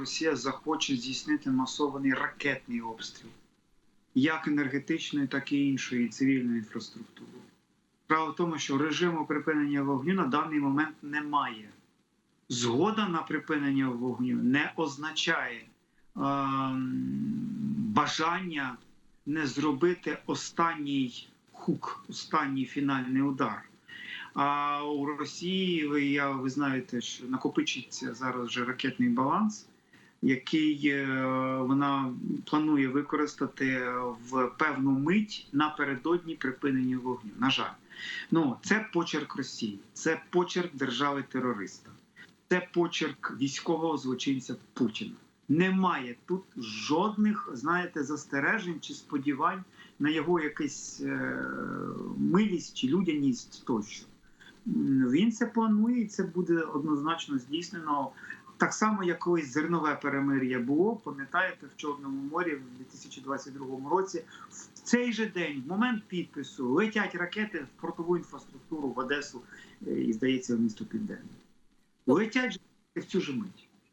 Росія захоче здійснити масований ракетний обстріл, як енергетичної, так і іншої цивільної інфраструктури. Справа в тому, що режиму припинення вогню на даний момент немає. Згода на припинення вогню не означає ем, бажання не зробити останній хук, останній фінальний удар. А у Росії я, ви знаєте, що накопичиться зараз вже ракетний баланс, який е, вона планує використати в певну мить напередодні припинення вогню. На жаль, ну це почерк Росії, це почерк держави-терориста, це почерк військового злочинця Путіна. Немає тут жодних, знаєте, застережень чи сподівань на його якусь е, милість чи людяність тощо. Він це планує, і це буде однозначно здійснено. Так само, як колись зернове перемир'я було, пам'ятаєте, в Чорному морі в 2022 році. В цей же день, в момент підпису, летять ракети в портову інфраструктуру в Одесу е, і, здається, в місто Південне. Летять же в цю ж мить.